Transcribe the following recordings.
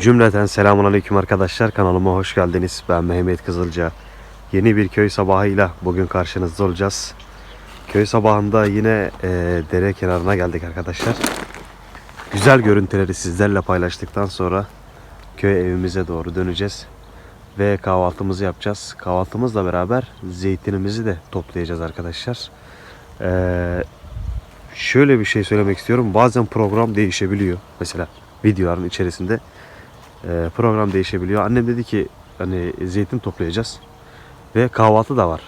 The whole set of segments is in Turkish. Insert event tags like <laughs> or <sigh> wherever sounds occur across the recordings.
Cümleten selamun aleyküm arkadaşlar. Kanalıma hoş geldiniz. Ben Mehmet Kızılca. Yeni bir köy sabahıyla bugün karşınızda olacağız. Köy sabahında yine e, dere kenarına geldik arkadaşlar. Güzel görüntüleri sizlerle paylaştıktan sonra köy evimize doğru döneceğiz. Ve kahvaltımızı yapacağız. Kahvaltımızla beraber zeytinimizi de toplayacağız arkadaşlar. Eee şöyle bir şey söylemek istiyorum. Bazen program değişebiliyor. Mesela videoların içerisinde e, program değişebiliyor. Annem dedi ki hani zeytin toplayacağız ve kahvaltı da var.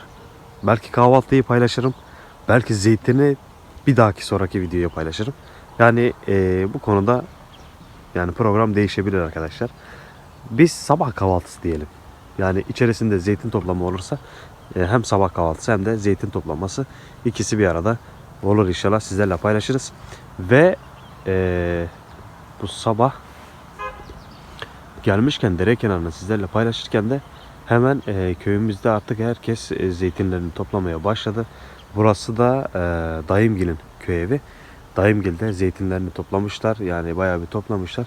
Belki kahvaltıyı paylaşırım. Belki zeytini bir dahaki sonraki videoya paylaşırım. Yani e, bu konuda yani program değişebilir arkadaşlar. Biz sabah kahvaltısı diyelim. Yani içerisinde zeytin toplama olursa e, hem sabah kahvaltısı hem de zeytin toplaması ikisi bir arada olur inşallah sizlerle paylaşırız. Ve e, bu sabah gelmişken dere kenarını sizlerle paylaşırken de hemen e, köyümüzde artık herkes e, zeytinlerini toplamaya başladı. Burası da e, Dayımgil'in köy evi. Dayımgil'de zeytinlerini toplamışlar. Yani bayağı bir toplamışlar.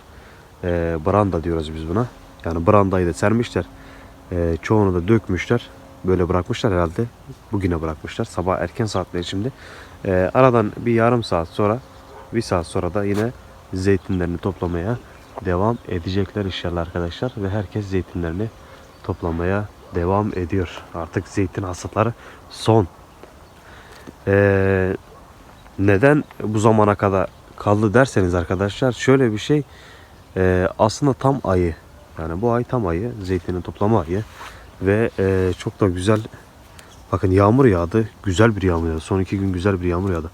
E, branda diyoruz biz buna. Yani brandayı da sermişler. E, çoğunu da dökmüşler. Böyle bırakmışlar herhalde. Bugüne bırakmışlar. Sabah erken saatleri şimdi. E, aradan bir yarım saat sonra bir saat sonra da yine zeytinlerini toplamaya devam edecekler inşallah arkadaşlar. Ve herkes zeytinlerini toplamaya devam ediyor. Artık zeytin hasatları son. Ee, neden bu zamana kadar kaldı derseniz arkadaşlar şöyle bir şey e, aslında tam ayı yani bu ay tam ayı zeytinin toplama ayı ve e, çok da güzel bakın yağmur yağdı güzel bir yağmur yağdı son iki gün güzel bir yağmur yağdı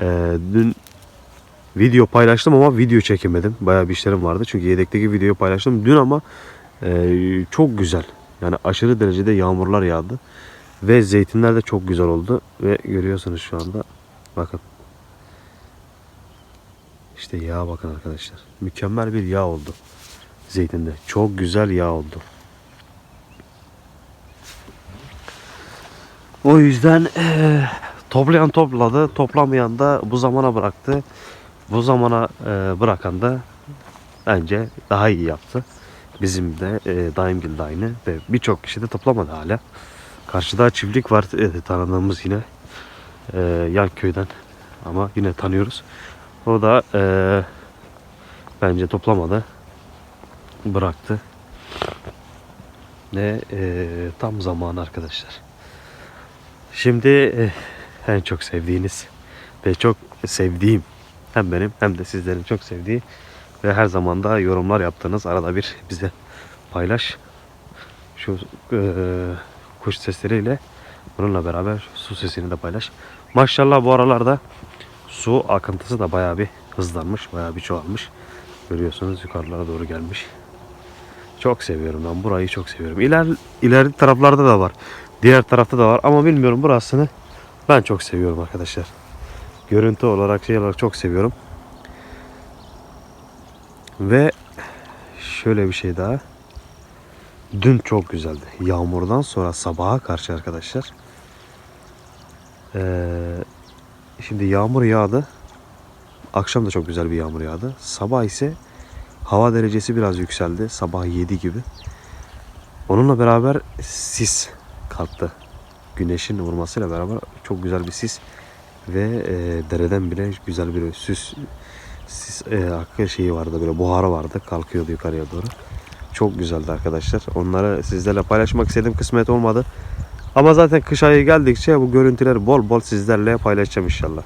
E, dün video paylaştım ama video çekemedim. Bayağı bir işlerim vardı. Çünkü yedekteki videoyu paylaştım dün ama e, çok güzel. Yani aşırı derecede yağmurlar yağdı. Ve zeytinler de çok güzel oldu. Ve görüyorsunuz şu anda bakın. İşte yağ bakın arkadaşlar. Mükemmel bir yağ oldu zeytinde. Çok güzel yağ oldu. O yüzden eee, toplayan topladı toplamayan da bu zamana bıraktı bu zamana eee, bırakan da bence daha iyi yaptı bizim de e, Daimgil de aynı ve birçok kişi de toplamadı hala. Karşıda çiftlik var e, tanıdığımız yine e, yan köyden ama yine tanıyoruz. O da e, bence toplamadı. Bıraktı. Ve e, tam zamanı arkadaşlar. Şimdi e, en çok sevdiğiniz ve çok sevdiğim hem benim hem de sizlerin çok sevdiği ve her zaman da yorumlar yaptığınız arada bir bize paylaş. Şu e, kuş sesleriyle bununla beraber su sesini de paylaş. Maşallah bu aralarda su akıntısı da bayağı bir hızlanmış, bayağı bir çoğalmış. Görüyorsunuz yukarılara doğru gelmiş. Çok seviyorum ben burayı çok seviyorum. İler ileri taraflarda da var. Diğer tarafta da var ama bilmiyorum burasını ben çok seviyorum arkadaşlar. Görüntü olarak şey olarak çok seviyorum. Ve şöyle bir şey daha. Dün çok güzeldi. Yağmurdan sonra sabaha karşı arkadaşlar. Ee, şimdi yağmur yağdı. Akşam da çok güzel bir yağmur yağdı. Sabah ise hava derecesi biraz yükseldi. Sabah 7 gibi. Onunla beraber sis kalktı. Güneşin vurmasıyla beraber çok güzel bir sis ve e, dereden bile güzel bir süs sis e, akı şeyi vardı böyle buharı vardı kalkıyordu yukarıya doğru. Çok güzeldi arkadaşlar. Onları sizlerle paylaşmak istedim kısmet olmadı. Ama zaten kış ayı geldikçe bu görüntüleri bol bol sizlerle paylaşacağım inşallah.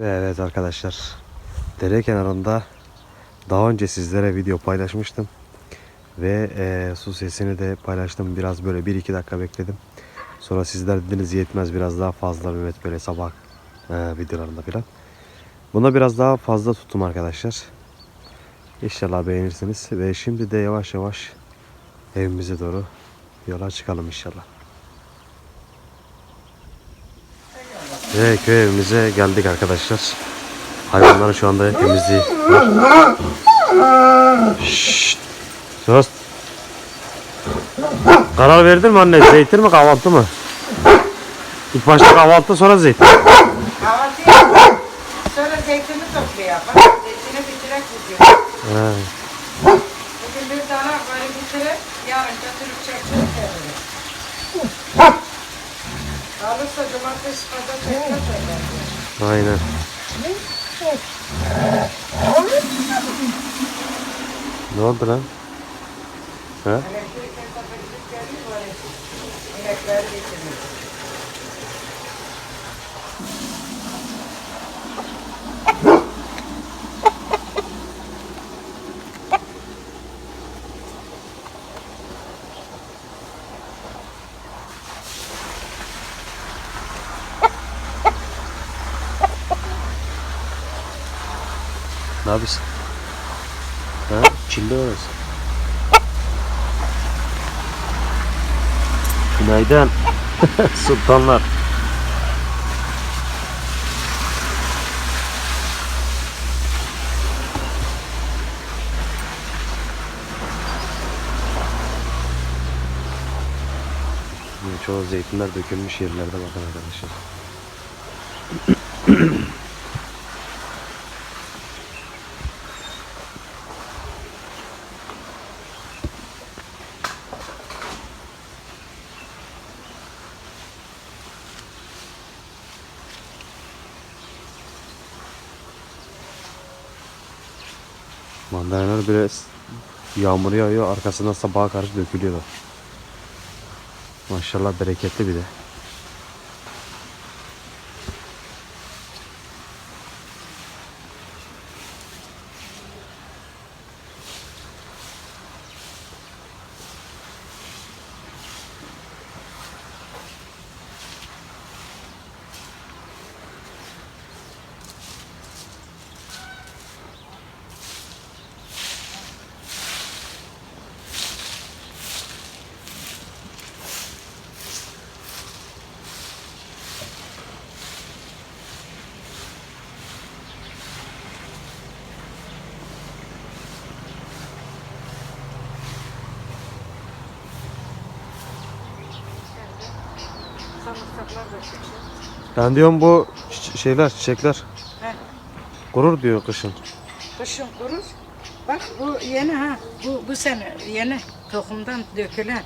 Evet arkadaşlar. Dere kenarında daha önce sizlere video paylaşmıştım. Ve e, su sesini de paylaştım. Biraz böyle 1-2 dakika bekledim. Sonra sizler dediniz yetmez biraz daha fazla Mehmet böyle sabah e, videolarında falan. Buna biraz daha fazla tuttum arkadaşlar. İnşallah beğenirsiniz. Ve şimdi de yavaş yavaş evimize doğru yola çıkalım inşallah. Ve köy evimize geldik arkadaşlar. Hayvanların şu anda temizliği var. Şşşt. Sus. Karar verdin mi anne? Zeytin mi kahvaltı mı? İlk başta kahvaltı sonra zeytin. Kahvaltı yapalım. Sonra zeytini toplayalım. Zeytini bitirek bugün. Bugün bir tane böyle bitirip yarın götürüp veririz. Alırsa cumartesi pazar çektirip veririz. Aynen. Ne oldu lan? He? Elektrik kesafetlik geliyor böyle. İnekleri getiriyor. Yapıyorsun? Ha? Çilli orası. Günaydın. <laughs> Sultanlar. Çoğu zeytinler dökülmüş yerlerde bakın arkadaşlar. <laughs> Mandalinalar biraz yağmur yağıyor arkasından sabaha karşı dökülüyorlar. Maşallah bereketli bir de. Sarımsaklar da çıkıyor. Ben diyorum bu çi- şeyler çiçekler He. kurur diyor kışın. Kışın kurur. Bak bu yeni ha. Bu bu sene yeni tohumdan dökülen.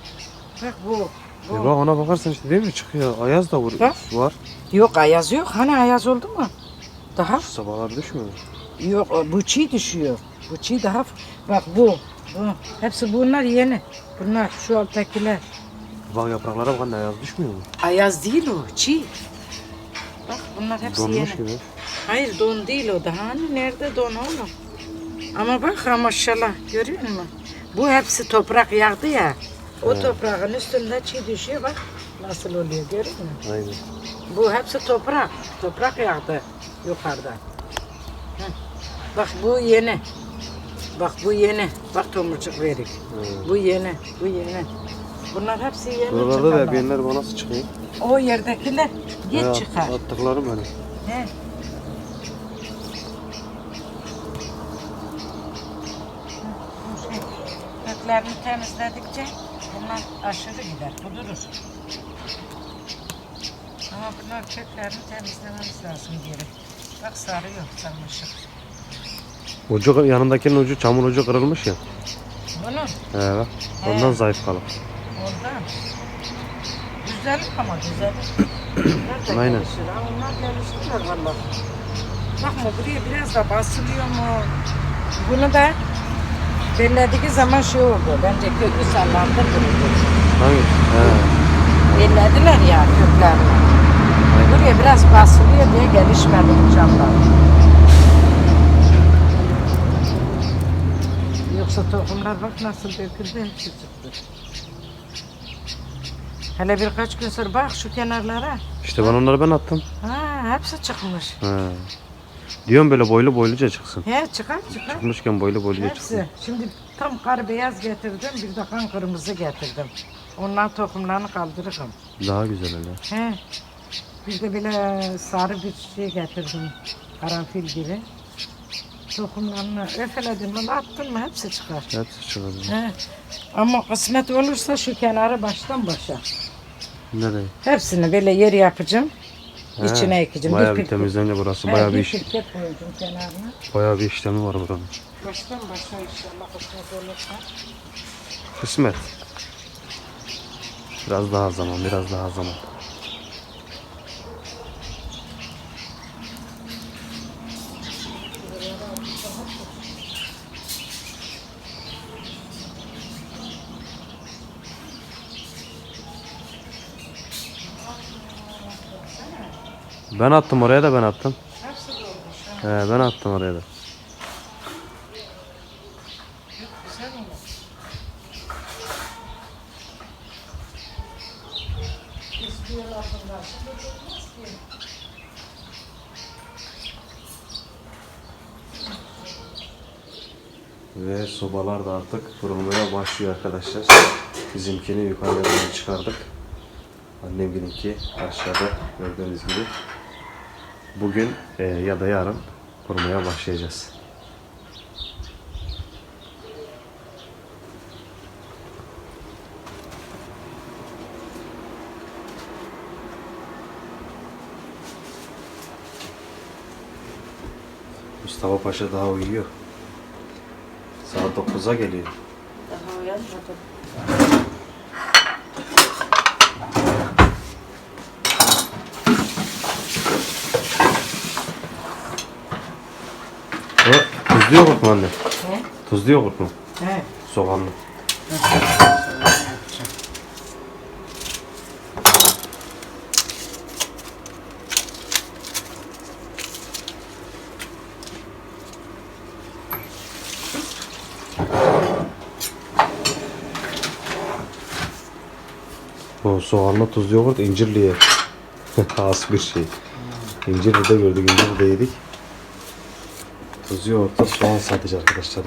Bak bu. E bak ona bakarsan işte değil mi çıkıyor. Ayaz da vur Bak. var. Yok ayaz yok. Hani ayaz oldu mu? Daha? Şu sabahlar düşmüyor mu? Yok o- bu çiğ düşüyor. Bu çiğ daha. Bak bu. Bu. Hepsi bunlar yeni. Bunlar şu alttakiler. Bak yapraklara bak anne ayaz düşmüyor mu? Ayaz değil o. Çiğ. Bak bunlar hepsi Donmuş yeni. gibi. Hayır don değil o daha. Hani nerede don oğlum? Ama bak ha maşallah görüyor musun? Bu hepsi toprak yağdı ya. O toprağın üstünde çiğ düşüyor bak. Nasıl oluyor görüyor musun? Aynen. Bu hepsi toprak. Toprak yağdı yukarıdan. Hı. Bak bu yeni. Bak bu yeni. Bak tomurcuk verik. Evet. Bu yeni. Bu yeni. Bunlar hepsi yeni Buralarda da çıkanlar. ebeğinler bana nasıl çıkıyor? O yerdekiler geç He, çıkar. Attıklarım hani. He. Köklerini temizledikçe bunlar aşırı gider, kudurur. Ama bunlar köklerini temizlememiz lazım geri. Bak sarıyor, sarmışık. Ucu yanındakinin ucu çamur ucu kırılmış ya. Bunun bak. Ondan zayıf kalır. Ondan. Güzel ama güzel. Bunlar da Aynen. gelişir. Ha, onlar geliştiler valla. Bakma buraya biraz da basılıyor mu? Bunu da bellediği zaman şey oldu. Bence kökü sallandı bunu. Hangi? He. Bellediler ya köklerini. Buraya biraz basılıyor diye gelişmedi bu camlar. Yoksa tohumlar bak nasıl döküldü hepsi çıktı. Hele birkaç gün sonra bak şu kenarlara. İşte ben onları ben attım. Ha, hepsi çıkmış. He. Diyorum böyle boylu boyluca çıksın. He çıkar çıkar. Çıkmışken boylu boyluca çıksın. Hepsi. Şimdi tam kar beyaz getirdim, bir de kan kırmızı getirdim. Ondan tohumlarını kaldırırım. Daha güzel öyle. He. Bir de böyle sarı bir şey getirdim. Karanfil gibi. Tohumlarını öfeledim, bunu attın mı hepsi çıkar. Hepsi çıkıyor. He. Ama kısmet olursa şu kenarı baştan başa. Nereye? Hepsini böyle yer yapacağım. He, İçine ekeceğim. Bayağı bir pirket- temizlenince burası. He, Bayağı bir bir iş, koydum kenarına. bayağı bir işlemi var buranın. Baştan başa inşallah kısmet olursa. Kısmet. Biraz daha zaman, biraz daha zaman. Ben attım oraya da ben attım. Dolmuş. ha. He, ben attım oraya da. Ve sobalar da artık kurulmaya başlıyor arkadaşlar. Bizimkini yukarıya çıkardık. Annemginki aşağıda gördüğünüz gibi. Bugün e, ya da yarın kurmaya başlayacağız. Mustafa Paşa daha uyuyor. Saat 9'a geliyor. Daha uyanmadım. O tuzlu yoğurt mu anne? He? Tuzlu yoğurt mu? He. Soğanlı. Bu soğanlı tuzlu yoğurt incirliye <laughs> has bir şey. İncirli'de gördük, İncirli'de yedik. Tuzlu yoğurtta soğan sadece arkadaşlar.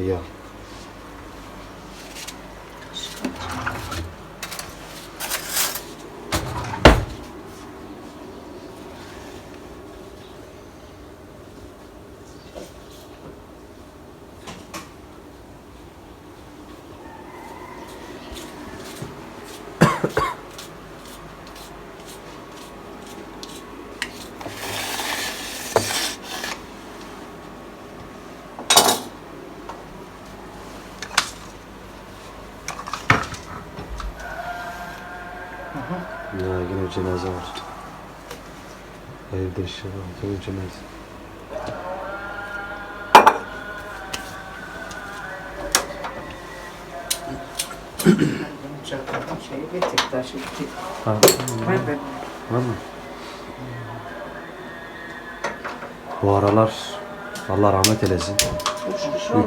Ya yine cenaze var. Evde işte şeyi getir, taşı getir. Ha, var mı? Bu aralar Allah rahmet eylesin.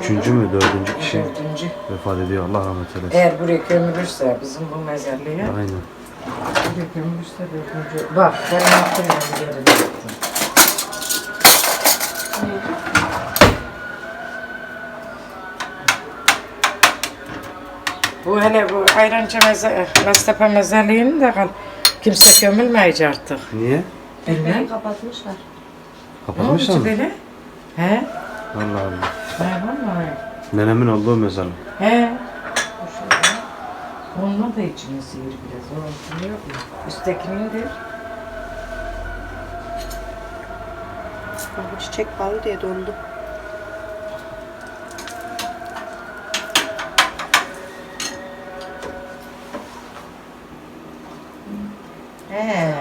Üçüncü mü dördüncü kişi Dördüncü. vefat ediyor. Allah rahmet eylesin. Eğer buraya gömülürse bizim bu mezarlığa, Aynen. buraya gömülürse dördüncü. Bak ben yaptım ben yaptım. Bu hele bu Ayrancı mezar, Göztepe mezarlığını da kal. Kimse gömülmeyecek artık. Niye? Bilmem. kapatmışlar. Oldu mı? böyle? He? Allah Allah. He vallahi. Nenemin olduğu mezarlık. He. Onunla da içini sıyır biraz. Onun yok mu? Üsttekinin de. Bak bu çiçek bağlı diye dondu. He.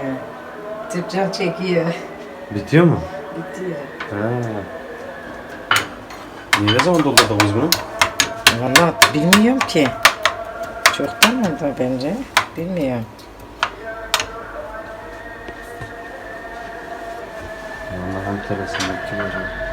Tüpcan çekiyor. Bitiyor mu? Bitiyor. He. Niye ne zaman doldurduk biz bunu? Vallahi bilmiyorum ki. Çoktan oldu bence. Bilmiyorum. Antep teresinden kim acaba?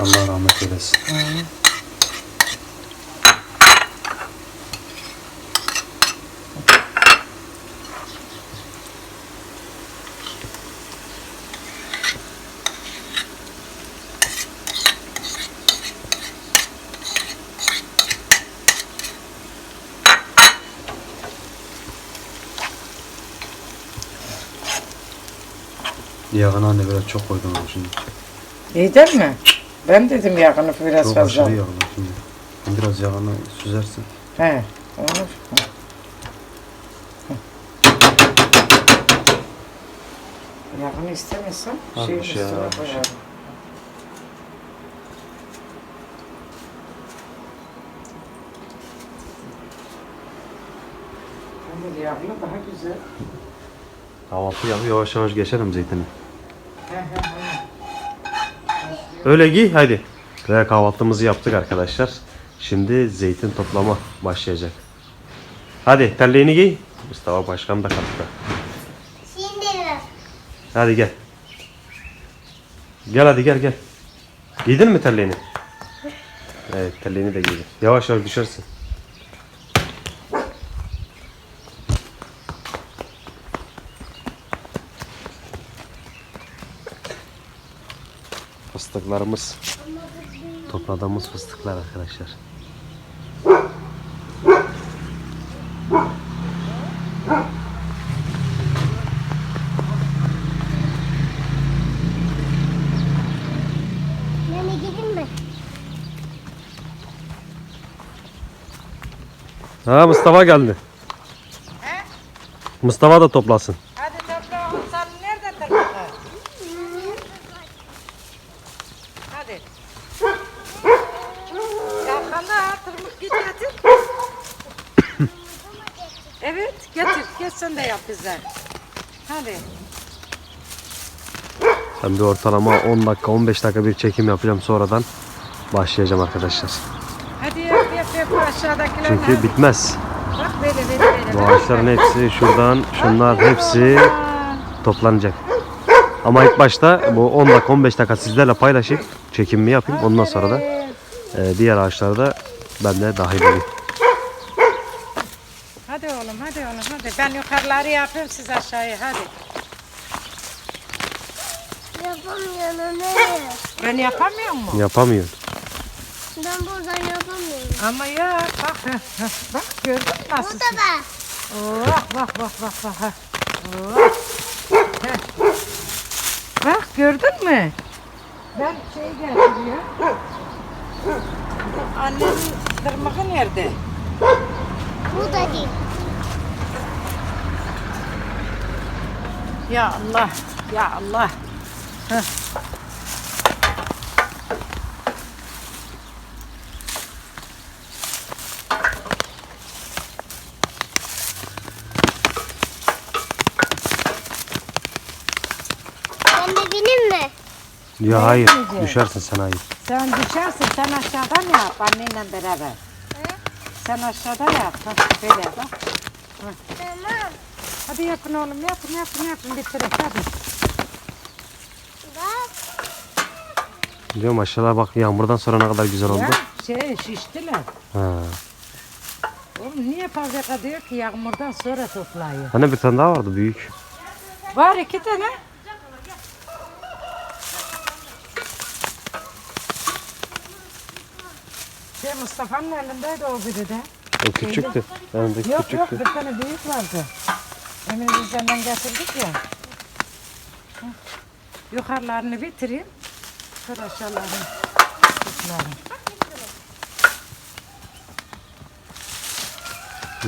الله رحمته بس Yağını anne biraz çok koydum ama şimdi. İyi değil mi? Ben dedim yakını biraz Çok fazla. aşırı yağlı şimdi. Biraz yağını süzersin. He, olur. Yakını istemezsen Az şeyin şey, üstüne koyarım. Hani yağlı daha güzel. Kahvaltı yap yavaş yavaş geçelim zeytini. Öyle giy hadi. Ve kahvaltımızı yaptık arkadaşlar. Şimdi zeytin toplama başlayacak. Hadi terliğini giy. Mustafa Başkan da kalktı. Şimdi Hadi gel. Gel hadi gel gel. Giydin mi terliğini? Evet terliğini de giydi. Yavaş yavaş düşersin. Fıstıklarımız. Topladığımız fıstıklar arkadaşlar. Ha Mustafa geldi. Mustafa da toplasın. Hadi toprağım sen nerede toprağı? Hadi. Yakala tırmık git getir. evet getir. Geç sen de yap bize. Hadi. Ben bir ortalama 10 dakika 15 dakika bir çekim yapacağım sonradan başlayacağım arkadaşlar. Hadi yap yap yap aşağıdakiler. Çünkü bitmez. Bak böyle böyle böyle. Bu ağaçların hepsi şuradan şunlar hepsi toplanacak. Ama ilk başta bu 10 dakika 15 dakika sizlerle paylaşıp çekimimi yapayım. Ondan sonra da e, diğer ağaçlarda ben de dahil olayım. Hadi oğlum hadi oğlum hadi. Ben yukarıları yapayım siz aşağıya hadi. Yapamıyorum ne? Ben yapamıyor mu? Yapamıyor. Ben buradan yapamıyorum. Ama ya bak heh, heh, bak gördün mü nasıl? Bu da ben. Oh, bak bak bak bak. heh. Oh. Heh. Bak gördün mü? Ben şey getiriyor. Annenin tırmığı nerede? Bu da değil. Ya Allah, ya Allah. Heh. Ben de mi? Ya hayır yapmayacağız? düşersin sen hayır. Sen düşersin, sen aşağıdan yap annenle beraber. Sen aşağıda yap, bak böyle bak. Tamam. Hadi yapın oğlum, yapın, yapın, yapın, bitirin hadi. Bak. Diyorum aşağıda bak yağmurdan sonra ne kadar güzel oldu. Ya şey şiştiler. Ha. Oğlum niye fazla diyor ki yağmurdan sonra toplayın. Hani bir tane daha vardı büyük. Var iki tane. Şey Mustafa'nın elindeydi o biri de. O küçüktü. Yanındaki Yok yok küçüktü. bir tane büyük vardı. Emin biz senden getirdik ya. Yukarılarını bitireyim. Sonra aşağılarını toplarım.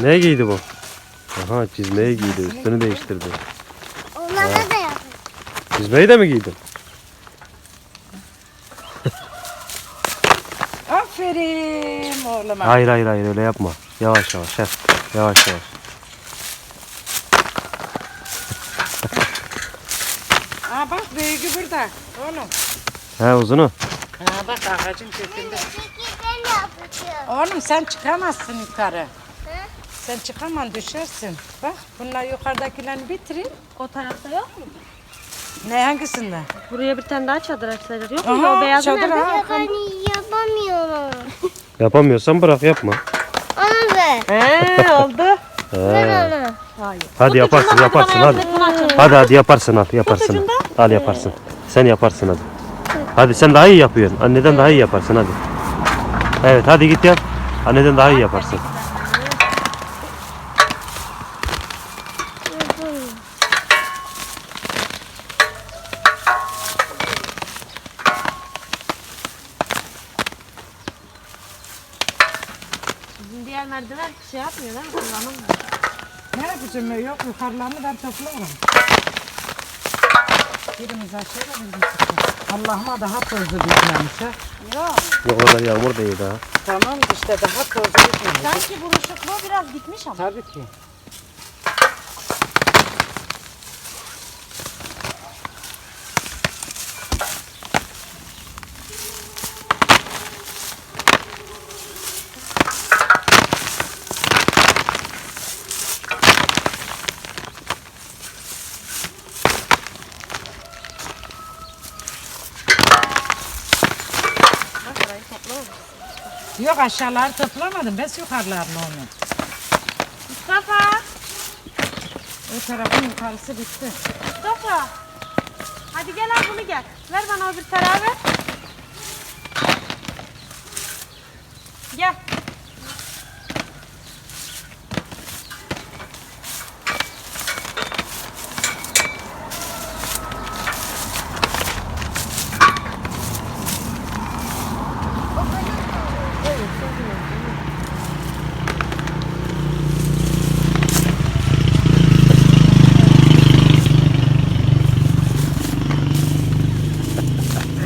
Ne giydi bu? Aha çizmeye giydi. Üstünü değiştirdi. Onlara da yapın. Çizmeyi de mi giydin? Aferin oğluma. Hayır hayır hayır öyle yapma. Yavaş yavaş. Yavaş yavaş. Bak büyüğü burada. Oğlum. He uzunu. Ha bak ağacın kökünde. Oğlum sen çıkamazsın yukarı. Sen çıkamam düşersin. Bak bunlar yukarıdakilerini bitirin. O tarafta yok mu? Ne hangisinde? Buraya bir tane daha çadır açsalar yok mu? Aha, o beyazı çadır nerede? ha. Ben yapamıyorum. Yapamıyorsan bırak yapma. Onu ver. He oldu. Ver onu. Hadi yaparsın yaparsın hadi. Hadi hadi yaparsın al yaparsın. Al yaparsın. Sen yaparsın hadi. Hadi sen daha iyi yapıyorsun. Anneden daha iyi yaparsın hadi. Evet hadi git yap. Anneden daha iyi yaparsın. Bizim diğer merdiven şey yapmıyor değil mi? Kullanılmıyor. Ne yapacağım yok yukarılarını ben toplarım. Birimiz aşağıda birimiz yukarı. Allah'ıma daha tozlu bitmemiş ha. Yok. Yok o kadar yağmur değil daha. Tamam işte daha tozlu bitmemiş. Sanki buruşukluğu biraz gitmiş ama. Tabii ki. Aşağıları toplamadım. Ben yukarılarını onu. Mustafa. O tarafın yukarısı bitti. Mustafa. Hadi gel al bunu gel. Ver bana o bir tarağı ver. Gel.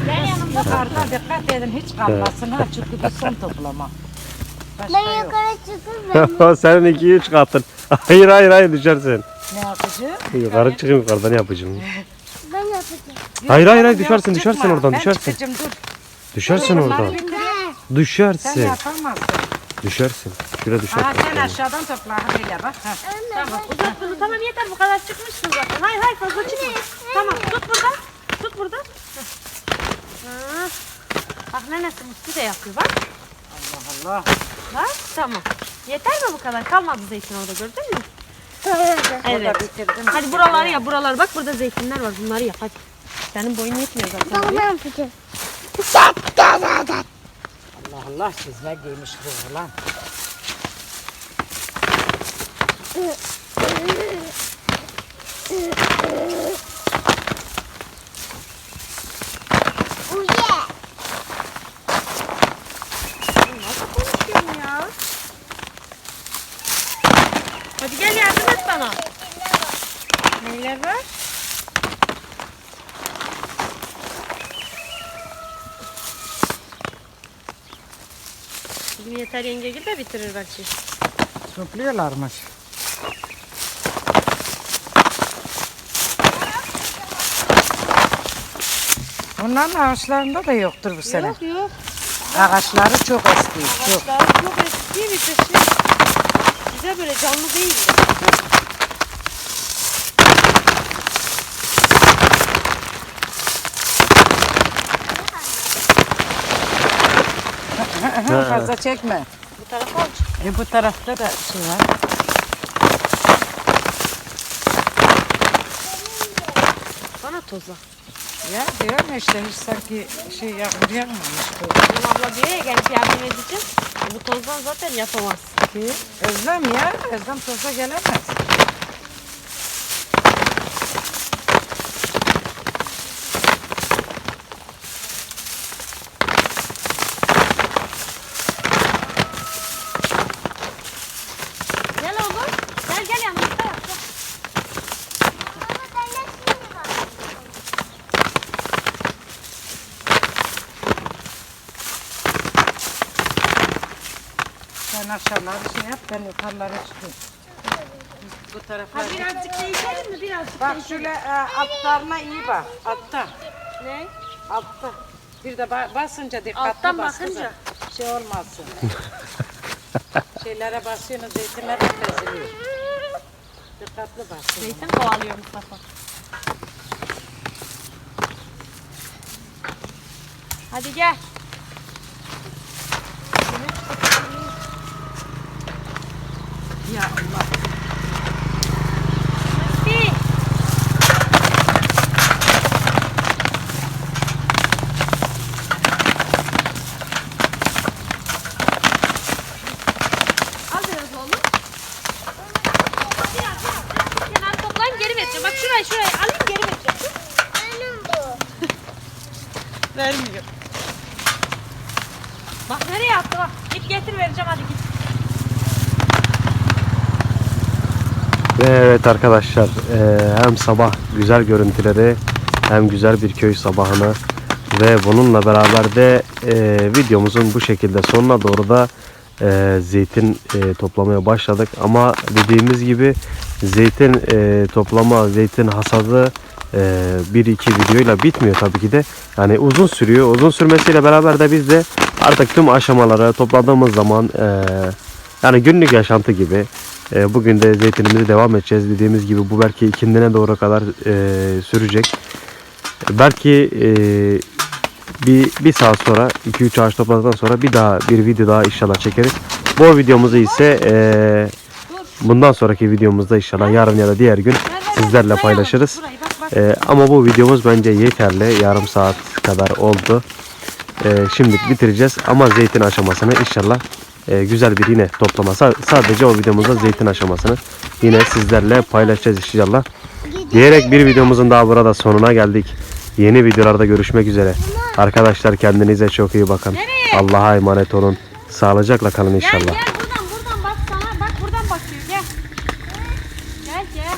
Gel yanımda. Yukarıda dikkat edin ha çünkü bu son toplama. Başka Ben yok. yukarı çıkıp <laughs> ben Sen iki üç katın. Hayır hayır hayır düşersin. Ne yapacağım? Yukarı çıkayım yukarıdan yapacağım. ben yapacağım. Hayır, hayır, hayır, düşersin, çıkma. düşersin oradan, ben düşersin. çıkacağım, dur. Düşersin Bunları oradan. bitireyim. Sen Düşersin. yapamazsın. Düşersin. Şuraya Ha, düşersin. sen aşağıdan topla ha, böyle bak. Ha. Tamam uzat bunu tamam yeter bu kadar çıkmışsın zaten. Hayır hayır fazla çıkma. Tamam tut burada. Tut burada. Ha. Bak Musti de yapıyor bak. Allah Allah. Bak tamam. Yeter mi bu kadar? Kalmadı zeytin orada gördün mü? <laughs> Evet. bitirdim. Hadi buraları yap buralar bak burada zeytinler var bunları yap hadi. Senin boyun yetmiyor zaten. Ben ne yapacağım? Allah Allah çizme giymiş bu ulan. <laughs> Uye. Nasıl konuşuyorsun ya? Hadi gel yardım et bana. Neyler var? Bizim yeter yengegil de bitirir belki. Topluyorlarmış. Onların ağaçlarında da yoktur bu sene. Yok yok. Ağaçları çok eski. Çok. Ağaçlar çok eski bir şey. Bize böyle canlı değil. Fazla çekme. Bu tarafa aç. E bu tarafta da şey var. Bana tozla. Ya diyorum işte hiç sanki şey yağmur yağmamış. bu. Benim abla diyor ya gelip yardım edeceğim. Bu tozdan zaten yapamaz. Ki Özlem ya. Özlem toza gelemez. Aşağıları şey yap ben yukarıları çıkayım. Bu tarafa. Ha, birazcık değişelim mi? Birazcık Bak şöyle e, altlarına iyi bak. Altta. Ne? Altta. Bir de ba- basınca dikkatli Alttan bas bakınca. kızım. Şey olmasın. <laughs> Şeylere basıyorsunuz zeytinler hep eziliyor. Dikkatli bas. Zeytin kovalıyor Mustafa. Hadi gel. Ya Allah. Musti. Al biraz oğlum. Biraz, biraz. Kenarı toplayayım geri vereceğim. Bak şurayı şurayı alayım geri vereceğim. Benim bu. Vermiyor. Bak nereye attı bak. Git getir vereceğim hadi git. Ve evet arkadaşlar eee, hem sabah güzel görüntüleri hem güzel bir köy sabahını ve bununla beraber de eee, videomuzun bu şekilde sonuna doğru da eee, zeytin toplamaya başladık. Ama dediğimiz gibi zeytin toplama, zeytin hasadı eee, bir iki videoyla bitmiyor tabii ki de. Yani uzun sürüyor. Uzun sürmesiyle beraber de biz de artık tüm aşamaları topladığımız zaman yani günlük yaşantı gibi e, bugün de zeytinimizi devam edeceğiz. Dediğimiz gibi bu belki ikindine doğru kadar e, sürecek. Belki e, bir, bir saat sonra 2-3 ağaç topladıktan sonra bir daha bir video daha inşallah çekeriz. Bu videomuzu ise e, bundan sonraki videomuzda inşallah yarın ya da diğer gün sizlerle paylaşırız. Ama bu videomuz bence yeterli. Yarım saat kadar oldu. E, şimdilik bitireceğiz ama zeytin aşamasını inşallah e, güzel bir yine toplama. Sa- sadece o videomuzda zeytin aşamasını yine sizlerle paylaşacağız inşallah. Diyerek bir videomuzun daha burada sonuna geldik. Yeni videolarda görüşmek üzere. Arkadaşlar kendinize çok iyi bakın. Allah'a emanet olun. Sağlıcakla kalın inşallah. gel buradan buradan bak sana. Bak buradan bakıyor gel. Gel gel.